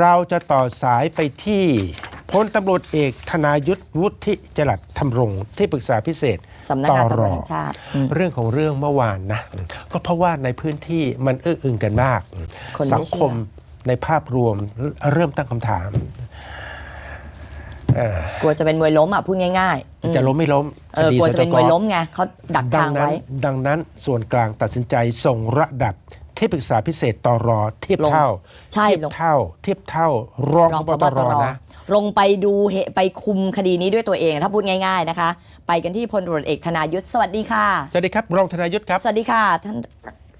เราจะต่อสายไปที่พลตำรวจเอกธนายุทธวุฒิจรัสธรรมรงค์ที่ปรึกษาพิเศษสำนักงานตำรวจแห่งชาติอืมเรื่องของเรื่องเมื่อวานนะ ก็เพราะว่าในพื้นที่มันอื้ออึงกันมากคนไม่สังเชื่อคมในภาพรวมเริ่มตั้งคำถามเอ่อกลัวจะเป็นมวยล้มอะพูดง่ายๆอืมจะล้มไม่ล้มเออกลัวจะเป็นมวยล้มไงเขาดักดัทางงนั้นไว้ ดังนั้นส่วนกลางตัดสินใจส่งระดับ ที่ปรึกษาพิเศษตรอเทียบลงเท่าใช่เทียบลงเท่า เทียบเท่ารองรองพพบบตตรรนะลงไปดูเหตุไปคุมคดีนี้ด้วยตัวเอง ถ้าพูดง่าย ๆนะคะ ไปกันที่พลตำรวจเอกธนายุทธสวัสดีค่ะ สวัสดีครับรองธนายุทธครับ สวัสดีค่ะท่าน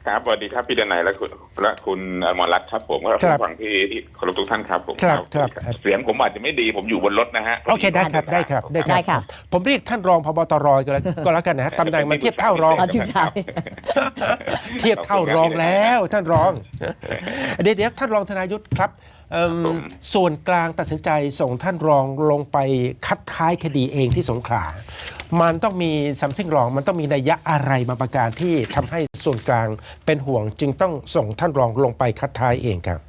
ครับสวัสดีครับพี่ดนัยและคุณและคุณอมรรัตน์ครับผมก็ครับผู้ฟังที่ที่เคารพทุกท่านครับผมครับครับ เสียงผมอาจจะไม่ดีผมอยู่บนรถนะฮะโอเคได้ครับได้ครับได้ได้ค่ะ ผมเรียกท่านรองพบตรก็แล้วก็แล้วกันนะฮะตำแหน่งมันเทียบเท่ารองอ๋อจริงใช่เทียบเท่ารองแล้วท่านรอง เดี๋ยวเดี๋ยวท่านรองธนายุทธครับ เอิ่มส่วนกลางตัดสินใจส่งท่านรองลงไปคัดท้ายคดีเองที่สงขลา มันต้องมีซัมซิงรอง มันต้องมีนัยยะอะไรมาประการที่ทำให้ส่วนกลางเป็นห่วงจึงต้องส่งท่านรองลงไปคัดท้ายเองครับ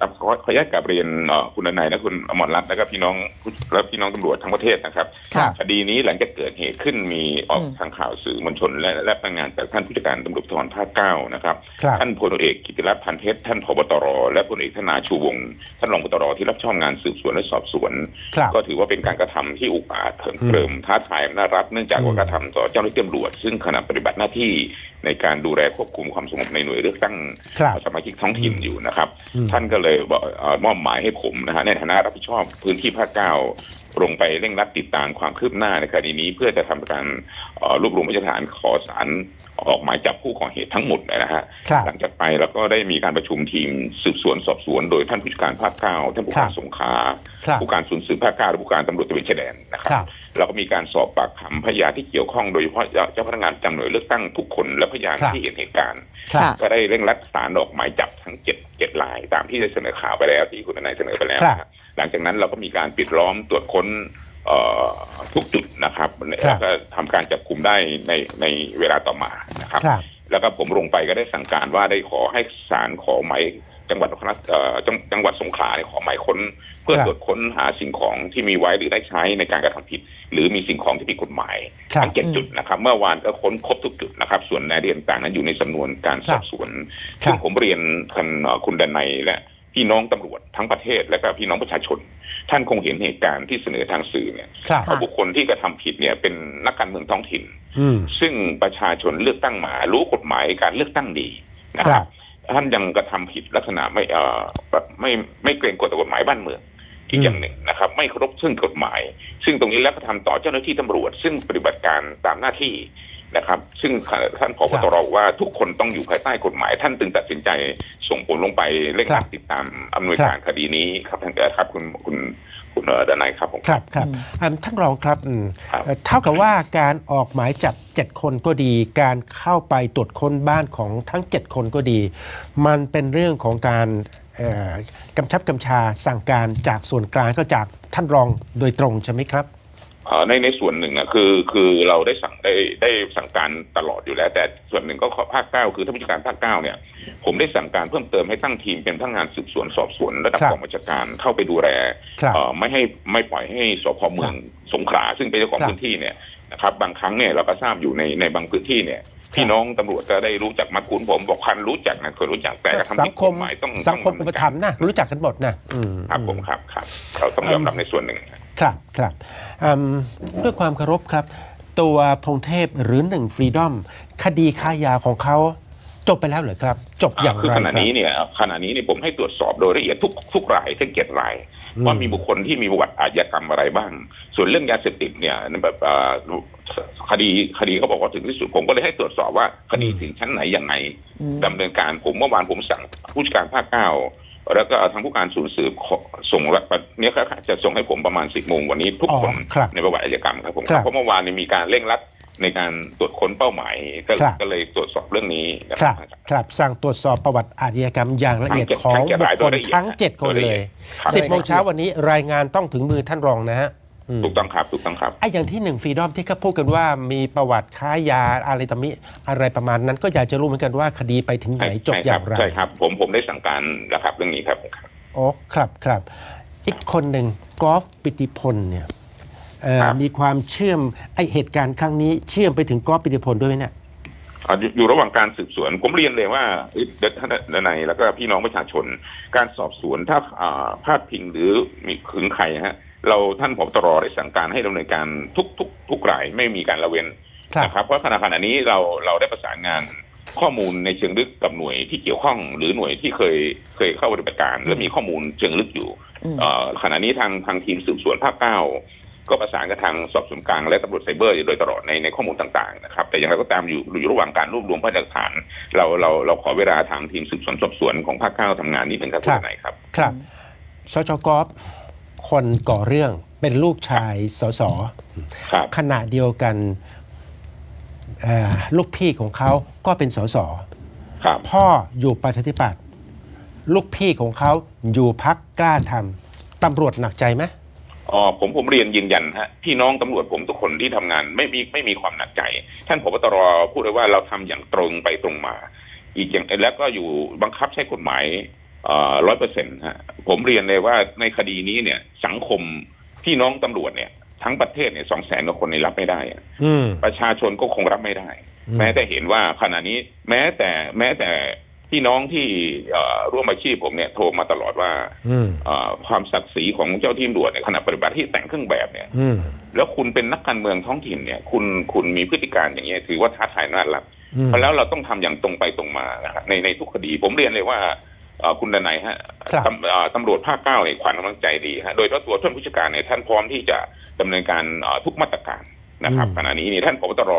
ครับขอขออนุญาตกลับเรียนเอ่อคุณดนัยและคุณอมรรัตน์และก็พี่น้องและพี่น้องตำรวจทั้งประเทศนะครับครับคดีนี้หลังจากเกิดเหตุขึ้นมีออกอืมทางข่าวสื่อมวลชน และและพนักงานจากท่านผู้จัดการตำรวจภูธรภาคเก้านะครับครับ ท่านพลเอกกิติรัตน์พันเพชรท่านผบตรและพลเอกธนาชูวงศ์ท่านรองพบตรที่รับผิดชอบงานสืบสวนและสอบสวนครับก็ถือว่าเป็นการกระทำที่อุกอาจเถิมเกริมท้าทายอำนาจรัฐเนื่องจากว่ากระทำต่อเจ้าหน้าที่ตำรวจ ซึ่งขณะปฏิบัติหน้าที่ในการดูแลควบคุมความสงบในหน่วยเลือกตั้งครับสมาชิกท้องถิ่นอยู่นะครับอืมท่านก็เลยบอกเอ่อมอบหมายให้ผมนะฮะในฐานะรับผิดชอบพื้นที่ภาคเก้าลงไปเร่งรัดติดตามความคืบหน้าในคดีนี้เพื่อจะทำการเอ่อรวบรวมพยานฐานขอสารออกหมายจับผู้ก่อเหตุทั้งหมดนะฮะครับหลังจากไปแล้วก็ได้มีการประชุมทีมสืบสวนสอบสวน โดยท่านผู้จัดการภาคเก้าท่านผู้การครับสงขลาครับผู้การศูนย์สืบภาคเก้าและผู้การตำรวจตระเวนชายแดนนะคครัรับ แล้วก็มีการสอบปากคำพยานที่เกี่ยวข้องโดยเฉพาะเจ้าพนักงานประจำหน่วยเลือกตั้งทุกคนและพยานครับ ที่เห็นเหตุการณ์ครับค่ะ ก็ได้เร่งรัดสารออกหมายจับทั้งเจ็ดเจ็ดราย ตามที่ได้เสนอข่าวไปแล้วที่คุณทนายเสนอไปแล้วครับ นะครับหลังจากนั้นเราก็มีการปิดล้อมตรวจค้นเอ่อทุกจุดนะครับครัแล้บวก็ทำการจับกลุ่มได้ในในเวลาต่อมานะครับ ครับ แล้วก็ผมลงไปก็ได้สั่งการว่าได้ขอให้ศาลขอหมาย จังหวัดนครเอ่อจังจังหวัดสงขลาเนี่ยขอหมายค้น เพื่อครับตรวจค้นหาสิ่งของที่มีไว้หรือได้ใช้ในการกระทำผิด หรือมีสิ่งของที่ผิดกฎหมายครับทั้งเจ็ดจุดนะครับ เมื่อวานก็ค้นครบทุกจุดนะครับ ส่วนรายละเอียดต่างๆนั้นอยู่ในสำนวนการสอบสวนครับซึ่งผมเรียนท่านเอ่อคุณดนัยและพี่น้องตำรวจทั้งประเทศและก็พี่น้องประชาชน ท่านคงเห็นเหตุการณ์ที่เสนอทางสื่อเนี่ยครับค่ะบุคคลที่กระทำผิดเนี่ยเป็นนักการเมืองท้องถิ่นอืมซึ่งประชาชนเลือกตั้งมารู้กฎหมายการเลือกตั้งดีนะคครัรับบ ท่านยังกระทำผิดลักษณะไม่เอ่อแบบไม่ไม่เกรงกฎต่อกฎหมายบ้านเมืองอีอืกมอย่างหนึ่งนะครับ ไม่เคารพซึ่งกฎหมาย ซึ่งตรงนี้แล้วก็ทำต่อเจ้าหน้าที่ตำรวจ ซึ่งปฏิบัติการตามหน้าที่นะครับ ซึ่งท่านผบตรบอกว่าทุกคนต้องอยู่ภายใต้กฎหมาย ท่านจึงตัดสินใจส่งผลลงไปเร่งรัดติดตามอำนวยการคดีนี้ครับท่านครับคุณคุณ คุณเอ่อดนายครับผมครับครับอืมอ่าท่านรองครับอืมครับเอ่อเท่ากับว่าการออกหมายจับ7คนก็ดี การเข้าไปตรวจค้นบ้านของทั้ง7คนก็ดี มันเป็นเรื่องของการเอ่อกำชับกำชาสั่งการจากส่วนกลางก็จากท่านรองโดยตรงใช่ไหมครับเอ่อ ในในส่วนหนึ่งนะคือคือเราได้สั่งได้ได้สั่งการตลอดอยู่แล้ว แต่ส่วนหนึ่งก็ขอภาคเก้าคือท่านผู้จัดการภาคเก้าเนี่ย ผมได้สั่งการเพิ่มเติมให้ตั้งทีมเป็นพนักงานสืบสวนสอบสวนระดับครับกองบัญชาการเข้าไปดูแลครับเอ่อไม่ให้ไม่ปล่อยให้สพเมืองสงขลาซึ่งเป็นเจ้าของครับพื้นที่เนี่ยนะครับบางครั้งเนี่ยเราก็ทราบอยู่ในในบางพื้นที่เนี่ยพี่น้องตำรวจก็ได้รู้จักมาคุ้นผมบอกคันรู้จักนะเคยรู้จักแต่กระทำสัผิงดคกมฎหมายต้องสังคมต้อุดำปเนินถัมภ์นะรู้จักกันหมดนะอืมครับผมครับครับ เราต้องยอมรับในส่วนหนึ่ง ครับครับอืมด้วยความเคารพครับ ตัวพงเทพหรือหนึ่งฟรีดอมคดีค้ายาของเขาจบไปแล้วเหรอครับ จบอย่างคือไรขคณะรับนี้เนี่ยขณะนี้เนี่ยผมให้ตรวจสอบโดยละเอียดทุกทุกรายทั้งเจ็ดรายอืมว่ามีบุคคลที่มีประวัติอาชญากรรมอะไรบ้าง ส่วนเรื่องยาเสพติดเนี่ยแบบเอ่อคดีคดีเขาบอกว่าถึงที่สุดผมก็เลยให้ตรวจสอบว่าคดีถึงชั้นไหนยังไงอืมดำเนินการผมเมื่อวานผมสั่งผู้จัดการภาคเก้า แล้วก็ทางผู้การศูนย์สืบขอส่งรับเนี่ยครับจะส่งให้ผมประมาณสิบโมงวันนี้ทุกอ๋อคนครับในประวัติอาชญากรรมครับผมครับเพราะเมื่อวานเนี่ยมีการเร่งรัดในการตรวจค้นเป้าหมายก็ครับก็เลยตรวจสอบเรื่องนี้นะคครัรับบครับสั่งตรวจสอบประวัติอาชญากรรมอย่างละเอียดทั้งเจ็ดของทั้งเจ็ดบุครายคโดยลละเอียดทั้งเจ็ดคนโดยละเลเอียยดครับสิบโมงเช้าวันนี้รายงานต้องถึงมือท่านรองนะฮะอืม ถูกต้องครับถูกต้องครับไอ้อย่างที่หนึ่งฟรีดอมที่เขาพูดกันว่ามีประวัติค้ายาอะไรตามิอะไรประมาณนั้น ก็อยากจะรู้เหมือนกันว่าคดีไปถึงไหนจบอย่างไรใช่ครับผมผมได้สั่งการแล้วครับเรื่องนี้ครับอ๋อครับครับอีกคนหนึ่งกอล์ฟปิติพลเนี่ยเอ่อครับมีความเชื่อมไอเหตุการณ์ครั้งนี้เชื่อมไปถึงกอล์ฟปิติพลด้วยไหมเนี่ยอะอยู่อยู่ระหว่างการสืบสวน ผมเรียนเลยว่าเอ้ยเดท่านนายแล้วก็พี่น้องประชาชน การสอบสวนถ้าอ่าพาดพิงหรือมีขึงใครฮะ เราท่านผบตรได้สั่งการให้ดำเนินการทุกทุกทุกรายไม่มีการละเว้นครับนะครับเพราะขณะขณะนี้เราเราได้ประสานงานข้อมูลในเชิงลึกกับหน่วยที่เกี่ยวข้อง หรือหน่วยที่เคยเคยเข้าปฏิบัติการ และมีข้อมูลเชิงลึกอยู่อืมเอ่อขณะนี้ทางทางทีมสืบสวนภาคเก้าก็ประสานกับทางสอบสวนกลางและตำรวจไซเบอร์อยู่โดยตลอดในในข้อมูลต่างๆนะครับ แต่อย่างไรก็ตามอยู่อยู่ระหว่างการรวบรวมพยานหลักฐาน เราเราเราขอเวลาทางทีมสืบสวนสอบสวนของภาคเก้าทำงานนิดหนึ่งครับครัคุบณนายครับ ครับสจกอล์ฟ คนก่อเรื่องเป็นลูกชายสสครับ ขณะเดียวกันเอ่อลูกพี่ของเขาก็เป็นสสครับ พ่ออยู่ประชาธิปัตย์ลูกพี่ของเขาอยู่พักกล้าทำตำรวจหนักใจไหมอ๋อผมผมเรียนยืนยันฮะพี่น้องตำรวจผมทุกคนที่ทำงานไม่มีไม่มีความหนักใจ ท่านผบตรพูดเลยว่าเราทำอย่างตรงไปตรงมา อีกอย่างแล้วก็อยู่บังคับใช้กฎหมาย ร้อยเปอร์เซ็นต์ฮะผมเรียนเลยว่าในคดีนี้เนี่ย สังคมพี่น้องตำรวจเนี่ย ทั้งประเทศเนี่ยสองแสนกว่าคนนี่รับไม่ได้อะอืมประชาชนก็คงรับไม่ได้อืมแม้แต่เห็นว่าขณะนี้แม้แต่แม้แต่พี่น้องที่เอ่อร่วมอาชีพผมเนี่ยโทรมาตลอดว่าอืมเอ่อความศักดิ์ศรีของเจ้าที่ตำรวจในขณะปฏิบัติที่แต่งเครื่องแบบเนี่ยอืมแล้วคุณเป็นนักการเมืองท้องถิ่นเนี่ย คุณคุณมีพฤติการอย่างเงี้ยถือว่าท้าทายน่ารักอืมเพราะแล้วเราต้องทำอย่างตรงไปตรงมานะครับในในทุกคดี ผมเรียนเลยว่าเอ่อ คุณดนัยฮะครับตำเอ่อตำรวจภาคเก้าเนี่ยขวัญกำลังใจดีฮะโดยเฉพาะตัวท่านผู้จัดการเนี่ยท่านพร้อมที่จะดำเนินการเอ่อทุกมาตรการนะครับขณะนี้นี่ท่านผบตร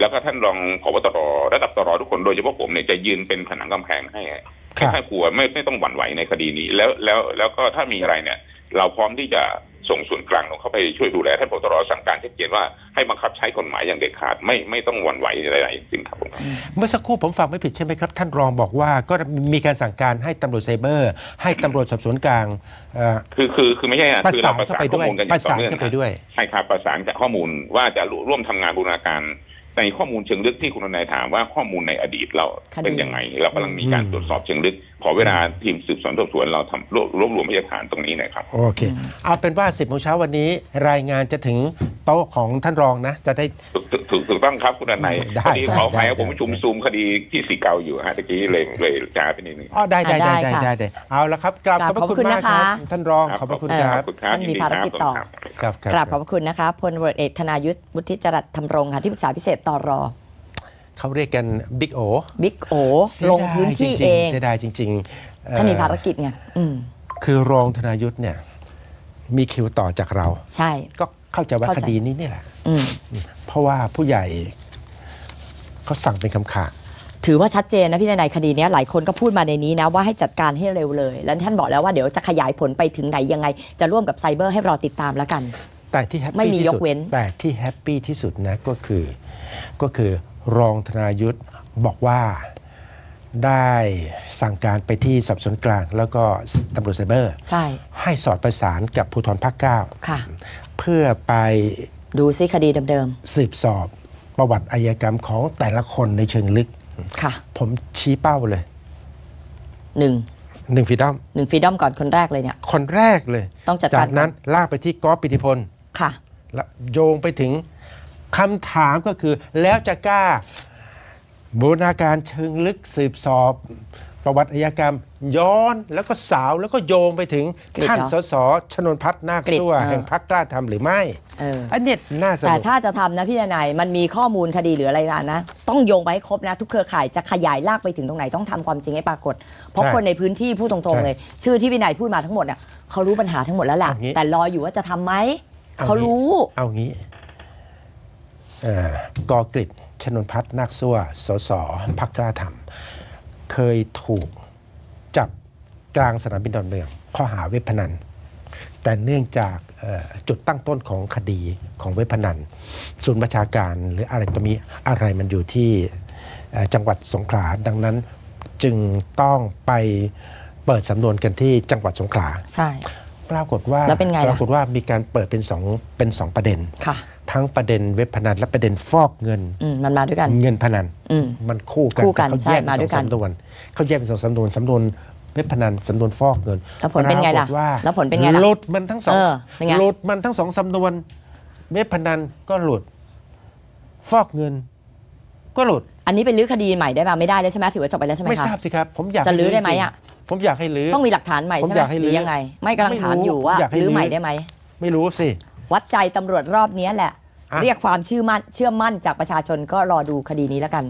แล้วก็ท่านรองผบตรระดับตรทุกคนโดยเฉพาะผมเนี่ยจะยืนเป็นผนังกำแพงให้ครับให้กลัวไม่ไม่ต้องหวั่นไหวในคดีนี้ แล้วแล้วแล้วก็ถ้ามีอะไรเนี่ย เราพร้อมที่จะ ส่งส่วนกลางลงเข้าไปช่วยดูแลท่านผบตรสั่งการชัดเจนว่าให้บังคับใช้กฎหมายอย่างเด็ดขาดไม่ไม่ต้องหวั่นไหวอะไรๆจริงครับผมเมื่อสักครู่ผมฟังไม่ผิดใช่ไหมครับ ท่านรองบอกว่าก็มีการสั่งการให้ตำรวจไซเบอร์ ให้ตำรวจสอบสวนกลางเอ่อคือคือคือไม่ใช่อะประคือสาเรานเข้าไปด้วยข้อมูลกันอประย่างต่สาอนเนื่องเข้าไปด้วยใช่ครับประสานกับข้อมูลว่าจะร่วมทำงานบูรณาการในข้อมูลเชิงลึกที่คุณนายถามว่าข้อมูลในอดีตเราคดีเป็นยังไง เรากำลังมีการอืมตรวจสอบเชิงลึก ขอเวลาทีมสืบสวนสอบสวนเราทำรวบรวบรวมพยานฐานตรงนี้หน่อยครับ โอเค เอาเป็นว่า 10โมงเช้าวันนี้รายงานจะถึงโต๊ะของท่านรองนะ จะได้ ถูกถูกถูกถูกต้องครับคุณนายได้พอดีได้ขออภัยได้ ครับผมประชุมซูมคดีที่สีเกาอยู่ฮะตะกี้เลยเลยจ้าไปนิดนึงอ๋อได้ได้ได้ได้ได้ค่ะได้ได้เอาละครับกราบขอบพระคุณขอบคุณมากครับนะคะท่านรองขอบพระคุณคขรัอบบคุณครับท่านมียิดีภารกิจต่อ ครับ ครับกราบขอบพระคุณนะคะพลตำรวจเอกธนายุทธวุฒิจรัสธรรมรงค่ะที่ปรึกษาพิเศษตร เขาเรียกกันบิ๊กโอบิ๊กโอลงพื้นที่เองเสียดายจริงๆเอ่อท่านมีภารกิจไงอืมคือรองธนายุทธเนี่ย มีคิวต่อจากเรา ใช่ ก็เข้าใจว่าเข้าคใจดีนี้นี่แหละอืมเพราะว่าผู้ใหญ่เขาสั่งเป็นคำขาดถือว่าชัดเจนนะพี่นายคดีเนี้ยหลายคนก็พูดมาในนี้นะ ว่าให้จัดการให้เร็วเลย แล้วท่านบอกแล้วว่าเดี๋ยวจะขยายผลไปถึงไหนยังไง จะร่วมกับไซเบอร์ให้รอติดตามแล้วกัน แต่ที่แฮปไม่ปี้มีที่ยสุกดเว้นแต่ที่แฮปปี้ที่สุดนะก็คือก็คือ รองธนายุทธบอกว่าได้สั่งการไปที่สอบสวนกลาง แล้วก็ตำรวจไซเบอร์ใช่ให้สอดประสานกับภูธรภาคเก้าค่ะ เพื่อไปดูซิคดีเดิมสืบสอบประวัติอายกรรมของแต่ละคนในเชิงลึกๆค่ะ ผมชี้เป้าเลยหนึ่งหนึ่งฟีดอมหนึ่งฟรีดอมก่อนคนแรกเลยเนี่ย คนแรกเลย ต้องจัดจาการกนั้นลากไปที่กอฟปิติพลค่ะ แล้วโยงไปถึง คำถามก็คือแล้วจะกล้าบูรณาการเชิงลึกสืบสอบ ประวัติอายกรรม ย้อนแล้วก็สาวแล้วก็โยงไปถึงกริดท่านเหรอสสชนนพัฒน์นาคกริดซั่วเออ แห่งพักกล้าทำหรือไม่ เออ อันเนี้ยน่าสแต่นุก ถ้าจะทำนะพี่นายมันมีข้อมูลคดีหรืออะไรนะนะ ต้องโยงไปให้ครบนะ ทุกเครือข่ายจะขยายลากไปถึงตรงไหนต้องทำความจริงให้ปรากฏ เพราะใช่คนในพื้นที่พูดตรงๆเลย ชื่อที่พี่นายพูดมาทั้งหมดเนี่ยเขารู้ปัญหาทั้งหมดแล้วแหละเอางี้แต่รออยู่ว่าจะทำไหมเอางี้ เขารู้ เอางี้เอ่อ กอกริดชนนพัฒนาคซัวสสพักกล้าทำเคยถูกจับกลางสนามบินดอนเมือง ข้อหาเว็บพนัน แต่เนื่องจากจุดตั้งต้นของคดีของเว็บพนัน ศูนย์ประชาการหรืออะไรตัวนี้อะไรมันอยู่ที่จังหวัดสงขลาดังนั้นจึงต้องไปเปิดสำนวนกันที่จังหวัดสงขลาใช่ ปรากฏว่าแล้วเป็นไงล่ะ ปรากฏว่ามีการเปิดเป็นสองเป็นสองประเด็น ค่ะ ทั้งประเด็นเว็บพนันและประเด็นฟอกเงิน อืมมันมาด้วยกัน เงินพนัน อืม มันคู่กันคู่กันเขาใช่แยกเป็นมาสด้อวยงกันสำนวนเขาแยกเป็นสองสำนวนสำนวนเว็บพนันสำนวนฟอกเงินแล้วผลเป็นไงล่ะปรากฏว่าแล้วผลเป็นไงล่ะหลุดมันทั้งสองเออเป็นไง หลุดมันทั้งสองสำนวน เว็บพนันก็หลุด ฟอกเงิน ก็หลุดอันนี้เป็นลื้อคดีใหม่ได้ป่ะไม่ได้แล้วใช่ไหมถือว่าจบไปแล้วใช่ไหมไม่คะทราบสิครับ ผมอยากจะลื้อให้ได้ไหมจริงอะ ผมอยากให้ลื้อ ต้องมีหลักฐานใหม่ผมใช่ไหมอยากให้หรือลื้อยังไง ไม่กำลังถามอยู่ว่าอยากให้ลื้อใหม่ลื้อได้ไหม ไม่รู้สิ วัดใจตำรวจรอบนี้แหละ อะ เรียกความเชื่อมั่นเชื่อมั่นจากประชาชนก็รอดูคดีนี้แล้วกัน